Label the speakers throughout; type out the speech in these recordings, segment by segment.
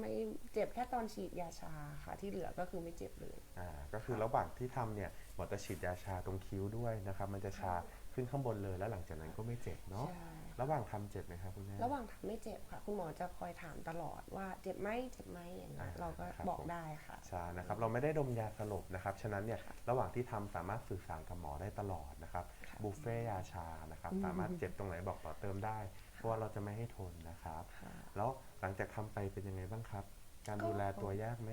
Speaker 1: ไม่เจ็บแค่ตอนฉีดยาชาค่ะ ที่เหลือก็คือไม่เจ็บเลย
Speaker 2: อ่าก็คือระหว่างที่ทำเนี่ยหมอจะฉีดยาชาตรงคิ้วด้วยนะครับ มันจะชาขึ้นข้างบนเลยแล้วหลังจากนั้นก็ไม่เจ็บเนาะ
Speaker 1: ใช่
Speaker 2: ระหว่างทำเจ็บไหมครับคุณแม่
Speaker 1: ระหว่างทำไม่เจ็บค่ะ คุณหมอจะคอยถามตลอดว่าเจ็บไหมเจ็บไหมอย่างเงี้ย
Speaker 2: อ่า
Speaker 1: เราก็
Speaker 2: ครับ
Speaker 1: บอก
Speaker 2: ผม
Speaker 1: ได้ค่ะ
Speaker 2: ใช่นะครับเราไม่ได้ดมยาสลบนะครับ ฉะนั้นเนี่ยระหว่างที่ทำสามารถสื่อสารกับหมอได้ตลอดนะครับ
Speaker 1: ค่ะ
Speaker 2: บุฟเฟ่ยาชานะครับ สามารถเจ็บตรงไหนบอกต่อเติมได้ เพราะว่าเราจะไม่ให้ทนนะครับ
Speaker 1: ค่ะ
Speaker 2: แล้วหลังจากทำไปเป็นยังไงบ้างครับ การ
Speaker 1: ก็
Speaker 2: ดูแลตัวยากไหม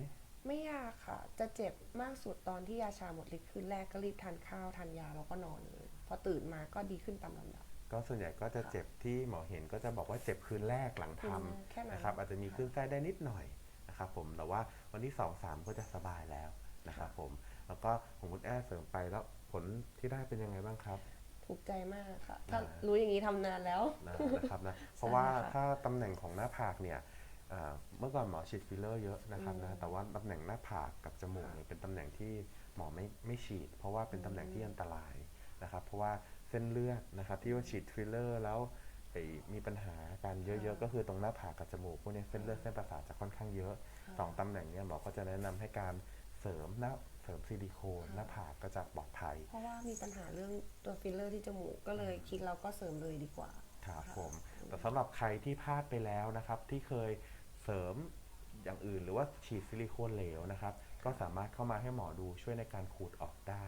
Speaker 1: ไม่ยากค่ะ จะเจ็บมากสุดตอนที่ยาชาหมดฤทธิ์คืนแรกก็รีบทานข้าวทานยาแล้วก็นอนเลย พอตื่นมาก็ดีขึ้นตามลำดับ
Speaker 2: ก็ส่วนใหญ่ก็จะเจ็บที่หมอเห็นก็จะบอกว่าเจ็บคืนแรกหลังท
Speaker 1: คืนแรกแค่นั้ำน
Speaker 2: นะครับ อาจจะมีคลื่นไส้ได้นิดหน่อยนะครับผม แต่ว่าวันที่สองสามก็จะสบายแล้วนะครับผม แล้วก็ของคุณแอ้เสริมไปแล้วผลที่ได้เป็นยังไงบ้างครับ
Speaker 1: ถูกใจมากค่ะถ้า
Speaker 2: อ่า
Speaker 1: รู้อย่างนี้ทำนานแล้ว
Speaker 2: นะนะครับนะ เพราะว่า
Speaker 1: ค่ะ
Speaker 2: ถ้าตำแหน่งของหน้าผากเนี่ยอ่าเมื่อก่อนหมอฉีดฟิลเลอร์เยอะนะครับนะ
Speaker 1: อืม
Speaker 2: แต่ว่าตำแหน่งหน้าผากกับจมูกเนี่ยเป็นตำแหน่งที่หมอไม่ไม่ฉีด เพราะว่าเป็นตำแหน่งที่อันตรายนะครับ เพราะว่าเส้นเลือดนะครับที่ว่าฉีดฟิลเลอร์แล้วไปมีปัญหาการเยอะๆ ก็คือตรงหน้าผากกับจมูกพวกเนี้ยเส้นเลือดเส้นประสาทจะค่อนข้างเยอะสองตำแหน่งเนี่ยหมอก็จะแนะนำให้การเสริมหน้า เสริมซิลิโคนหน้าผากก็จะปลอดภัย
Speaker 1: เพราะว่ามีปัญหาเรื่องตัวฟิลเลอร์ที่จมูกก็เลยคิดเราก็เสริมเลยดีกว่า
Speaker 2: ครับ
Speaker 1: ค่ะ
Speaker 2: ผมแต่สำหรับใครที่พลาดไปแล้วนะครับ ที่เคยเสริมอย่างอื่น หรือว่าฉีดซิลิโคนเหลวนะครับ ก็สามารถเข้ามาให้หมอดูช่วยในการขูดออกได้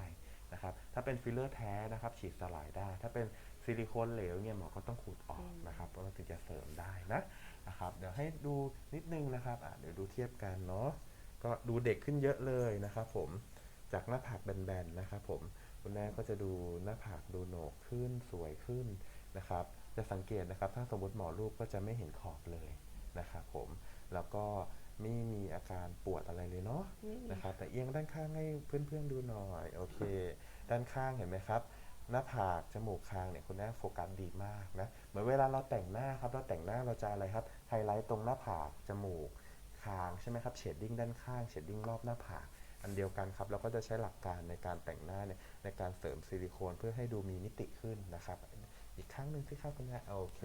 Speaker 2: นะครับ ถ้าเป็นฟิลเลอร์แท้นะครับ ฉีดสลายได้ ถ้าเป็นซิลิโคนเหลวเนี่ยหมอก็ต้องขูดออกนะครับเพราะเราถึงจะเสริมได้นะนะครับ เดี๋ยวให้ดูนิดนึงนะครับอะเดี๋ยวดูเทียบกันเนาะ ก็ดูเด็กขึ้นเยอะเลยนะครับผมจากหน้าผากแบนๆนะครับผมคุณแม่ก็จะดูหน้าผากดูโหนกขึ้นสวยขึ้นนะครับ จะสังเกตนะครับ ถ้าสมมติหมอรูปก็จะไม่เห็นขอบเลยนะครับผมแล้วก็ไม่มีอาการปวดอะไรเลยเนาะนะครับ แต่เอียงด้านข้างให้เพื่อนๆดูหน่อยโอเค ด้านข้างเห็นไหมครับ หน้าผากจมูกคางเนี่ยคุณแม่โฟกัสดีมากนะเหมือนเวลาเราแต่งหน้าครับเราแต่งหน้าเราจะอะไรครับไฮไลท์ตรงหน้าผากจมูก คางใช่ไหมครับเชดดิ้งด้านข้างเชดดิ้งรอบหน้าผากอันเดียวกันครับเราก็จะใช้หลักการในการแต่งหน้าเนี่ยในการเสริมซิลิโคนเพื่อให้ดูมีมิติขึ้นนะครับ อีกครั้งหนึ่งสิครับคุณแม่โอเค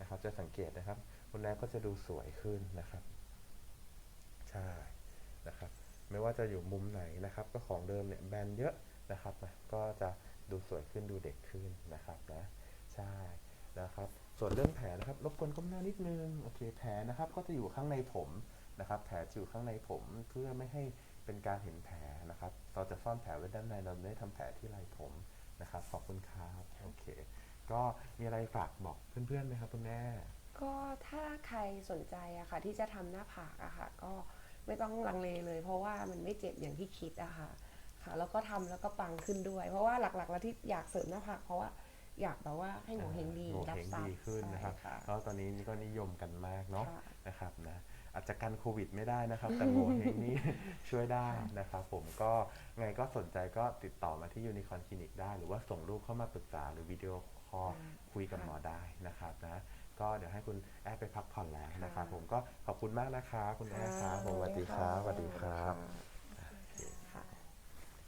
Speaker 2: นะครับ จะสังเกตนะครับคุณแม่ก็จะดูสวยขึ้นนะครับใช่นะครับ ไม่ว่าจะอยู่มุมไหนนะครับ ก็ของเดิมเนี่ยแบนเยอะนะครับนะก็จะดูสวยขึ้นดูเด็กขึ้นนะครับนะใช่นะครับ ส่วนเรื่องแผลนะครับรบกวนก้มหน้านิดนึงโอเคแผลนะครับ ก็จะอยู่ข้างในผม นะครับ แผลจะอยู่ข้างในผมเพื่อไม่ให้เป็นการเห็นแผลนะครับ เราจะซ่อนแผลไว้ด้านในเราไม่ได้ทำแผลที่ไหล่ผมนะครับ ขอบคุณครับโอเค ก็มีอะไรฝากบอกเพื่อนๆไหมครับคุณแม่
Speaker 1: ก็ถ้าใครสนใจอะค่ะ ที่จะทำหน้าผากอะค่ะ ก็ไม่ต้องลังเลเลย เพราะว่ามันไม่เจ็บอย่างที่คิดอะค่ะค่ะ แล้วก็ทำแล้วก็ปังขึ้นด้วย เพราะว่าหลักๆ แล้วที่อยากเสริมหน้าผากเพราะว่าอยากแบบว่าให้หนูเฮงดี
Speaker 2: โง
Speaker 1: รับ
Speaker 2: เฮง
Speaker 1: ทรัพ
Speaker 2: ดี
Speaker 1: ย์
Speaker 2: ขึ้นนะครับ
Speaker 1: ใช่ค่ะ
Speaker 2: แล้วตอนนี้นี่ก็นิยมกันมากเนาะ
Speaker 1: ค่ะ
Speaker 2: นะครับนะ อาจจะกันโควิดไม่ได้นะครับ แต่โงเฮงนี่ ช่วยได้นะครับผมก็ไงก็สนใจก็ติดต่อมาที่ยูนิคอนคลินิกได้ หรือว่าส่งรูปเข้ามาปรึกษาหรือวิดีโอคอล
Speaker 1: ค่ะ
Speaker 2: คุยกับหมอได้นะครับนะก็เดี๋ยวให้คุณแอร์ไปพักผ่อนแล้วนะครับ
Speaker 1: ค่ะ
Speaker 2: ผมก็ขอบคุณมากนะคะคุณแอร์ครับผมสวัสดีครับสวัสดีครับ
Speaker 1: ค่ะ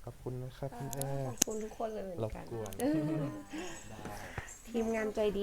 Speaker 2: ขอบคุณนะครับคุณแอ
Speaker 1: ข
Speaker 2: ร์
Speaker 1: อบคุณทุกคนเลยเหมือน
Speaker 2: รบ
Speaker 1: กัน
Speaker 2: กวน
Speaker 1: ทีมงานใจดี